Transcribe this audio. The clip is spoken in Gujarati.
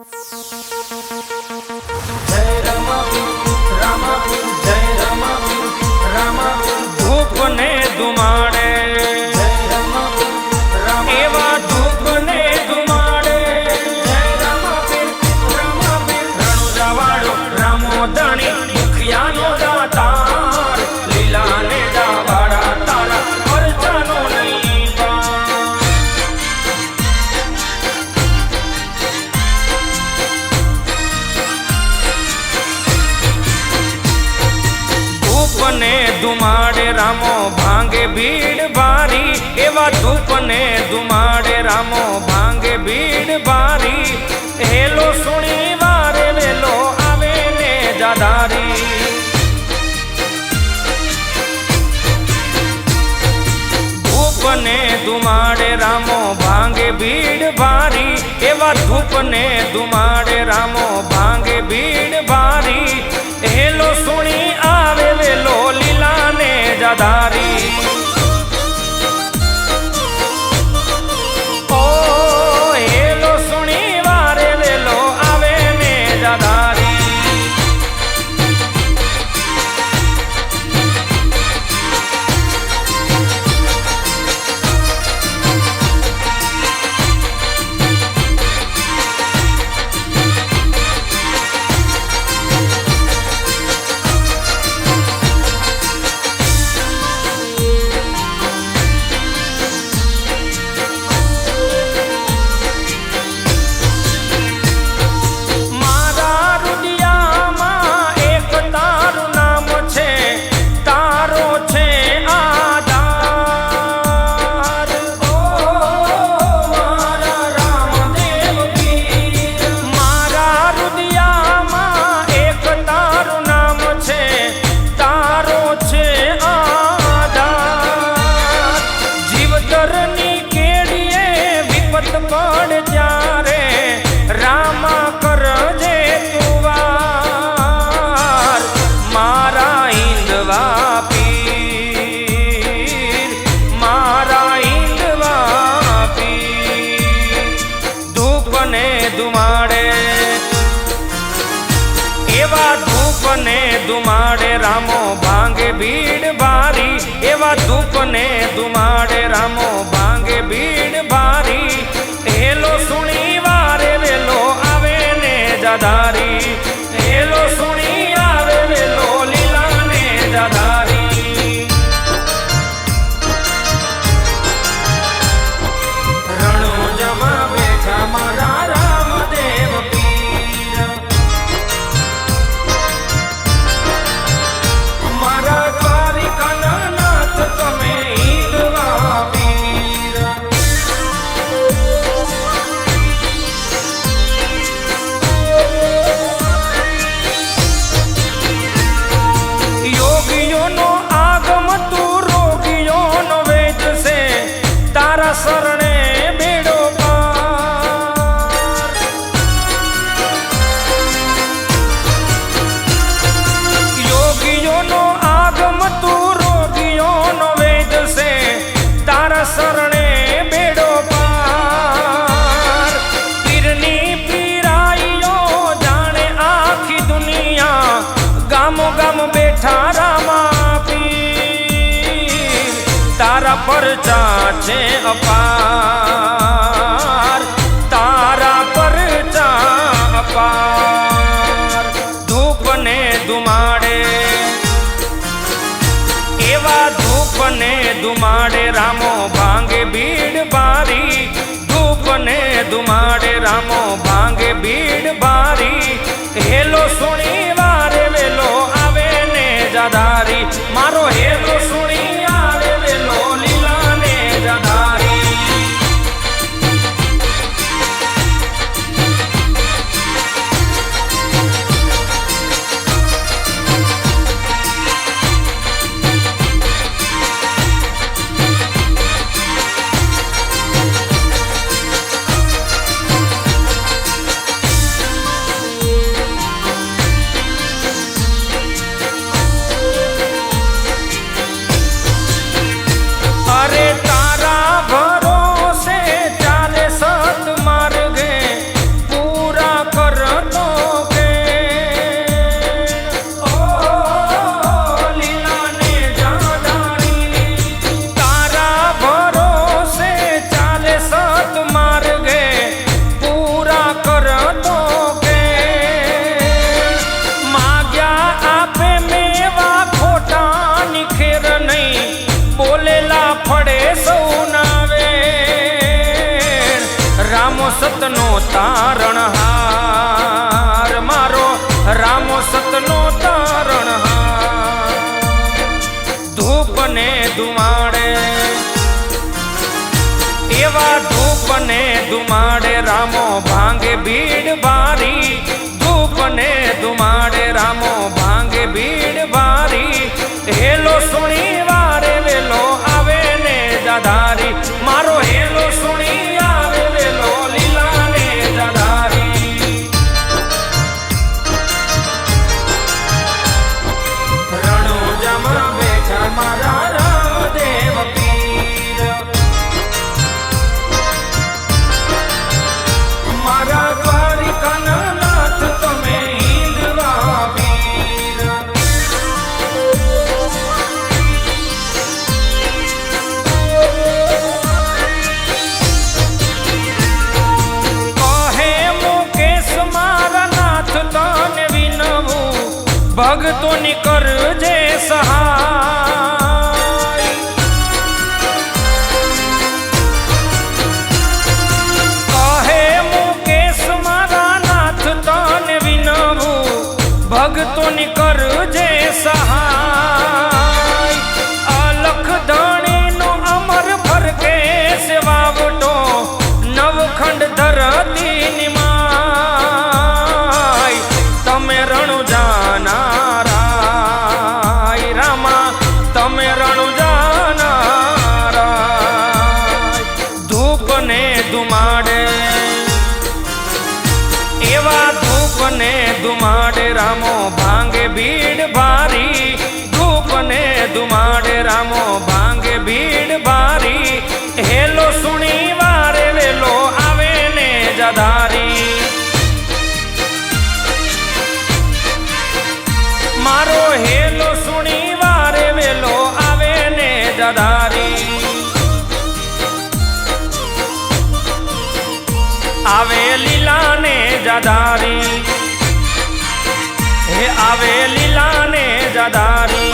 ધૂપને ધુમાડે રામો ભાંગે ભીડ ભારી. એવા ધૂપને ધુમાડે રામો ભાંગે ભીડ ભારી. હેલો સુણી વારે વેલો આવે ને જાદારી. ધૂપને ધુમાડે રામો ભાંગે ભીડ ભારી. એવા ધૂપને ધુમાડે રામો ભાંગે ભીડ ધૂપને ધુમાડે. એવા ધૂપને ધુમાડે રામો ભાંગે ભીડ ભારી. એવા ધૂપને ધુમાડે રામો ભાંગે ભીડ ભારી. હેલો સુણી વારે વેલો આવે ને જાધારી પરચા છે અપાર. તારા પરચા અપાર. ધૂપને ધુમાડે. એવા ધૂપને ધુમાડે રામો ભાંગે ભીડ ધૂપ ધૂપને ધુમાડે રામો ભાંગે ભીડ ભારી સતનો તારણ હાર. મારો રામો સતનો તારણ તારણહાર ધૂપને દુમાડે એવા ધૂપને દુમાડે રામો ભાંગે ભીડ બારી. ધૂપને દુમાડે રામો ભક્તોની કરજે સહાય ધુમાડે. એવા ધૂપને દુમાડે રામો ભાંગે ભીડ ભારી. ધૂપને દુમાડે રામો ભાંગે ભીડ આવે લીલાને જદારી. હે આવે લીલાને જદારી.